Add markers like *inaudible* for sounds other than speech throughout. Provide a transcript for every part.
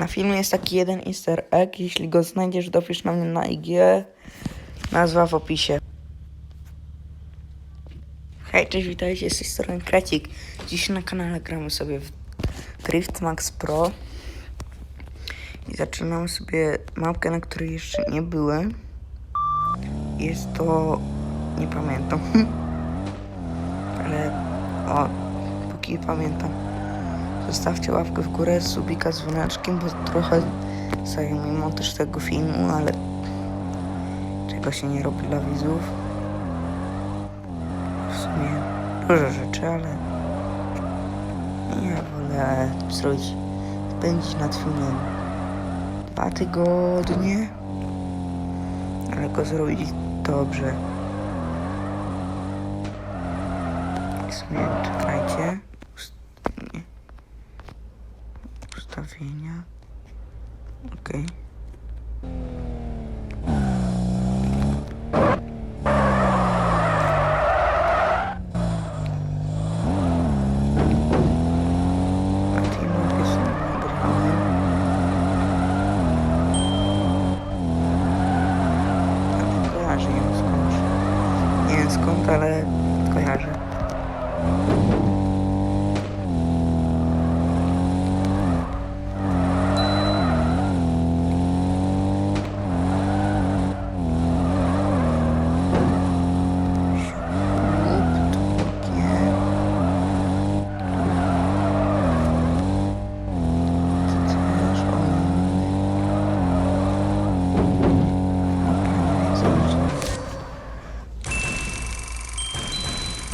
Na filmie jest taki jeden easter egg. Jeśli go znajdziesz, dopisz na mnie na IG. Nazwa w opisie. Hej, cześć, witajcie, z tej Krecik. Dziś na kanale gramy sobie w Drift Max Pro. I zaczynamy sobie mapkę, na której jeszcze nie byłem. Jest to... nie pamiętam. *laughs* Ale... o, póki pamiętam. Zostawcie łapkę w górę, subika z dzwoneczkiem, bo trochę zajął mi montaż tego filmu, ale czego się nie robi dla widzów. W sumie dużo rzeczy, ale ja wolę zrobić, spędzić nad filmem dwa tygodnie, ale go zrobić dobrze. W sumie czekajcie. Okej.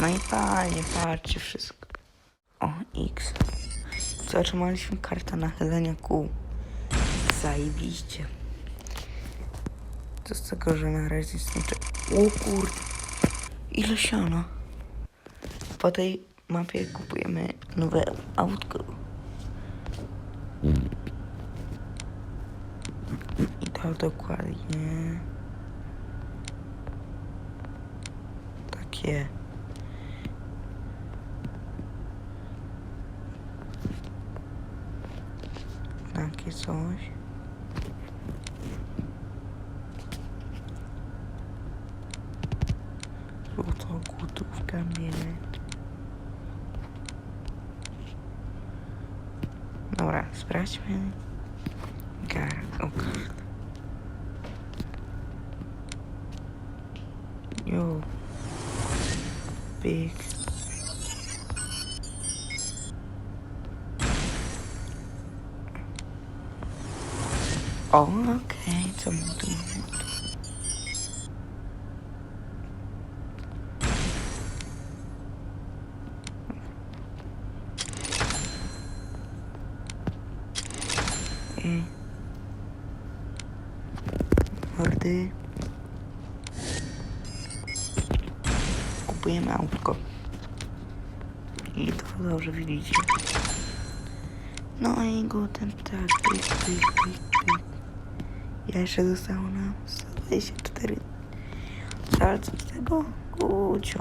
No i fajnie, patrzcie wszystko. O, X. Co, otrzymaliśmy kartę nachylenia kół. Zajebiście. Co z tego, że na razie jestem... O kurde. Ile siana. Po tej mapie kupujemy nowe autko. I to dokładnie takie. aqui só hoje. Voltar ao culto ficar bem, né? Na hora, prática, né? Cara, o cara. Eu. Big. O, okej, co mu tu. Mordy. Kupujemy autko. I to dobrze widzicie. No i guten tak, pyk, pyk, pyk, Ja jeszcze zostało nam 124. Ale co z tego? Gucio.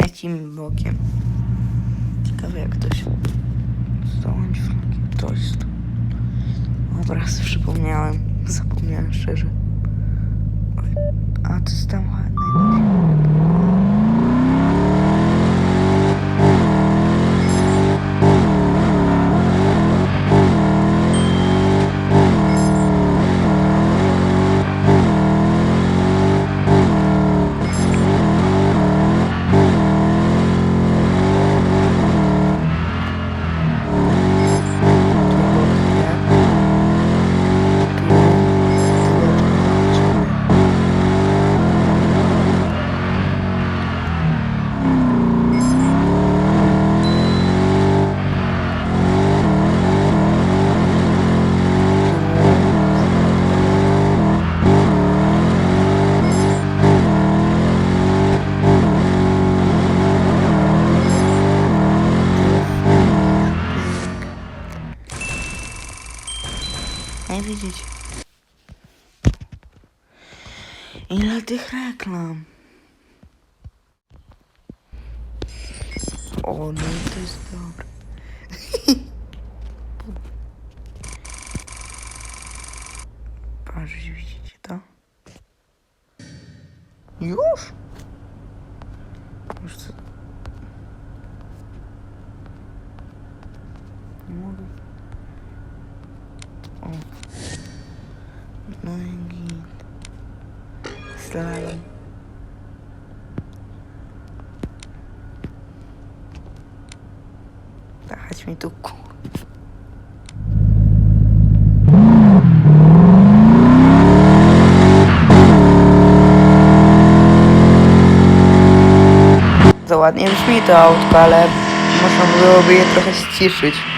Lecimy bokiem. Ciekawe jak to się... Zdąć flagi. Jest... Obraz przypomniałem. Zapomniałem szczerze. A co tam ładne? Nie widzieć. Ile tych reklam? O, no to jest dobre. *laughs* pokażę, widzicie to? Już? Już co? Nie mogę. O. No i git. Slalom. Dać mi tu ku... Za ładnie brzmi to autko, ale można byłoby je trochę ściszyć.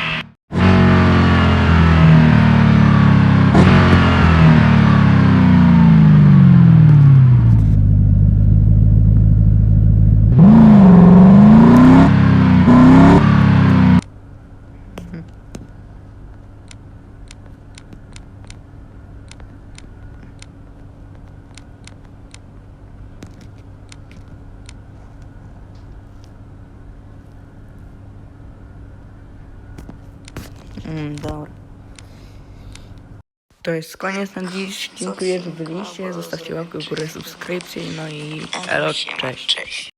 Mm, dobra. To jest koniec na dziś. Dziękuję, że byliście. Zostawcie łapkę w górę, subskrypcję. No i elo, cześć.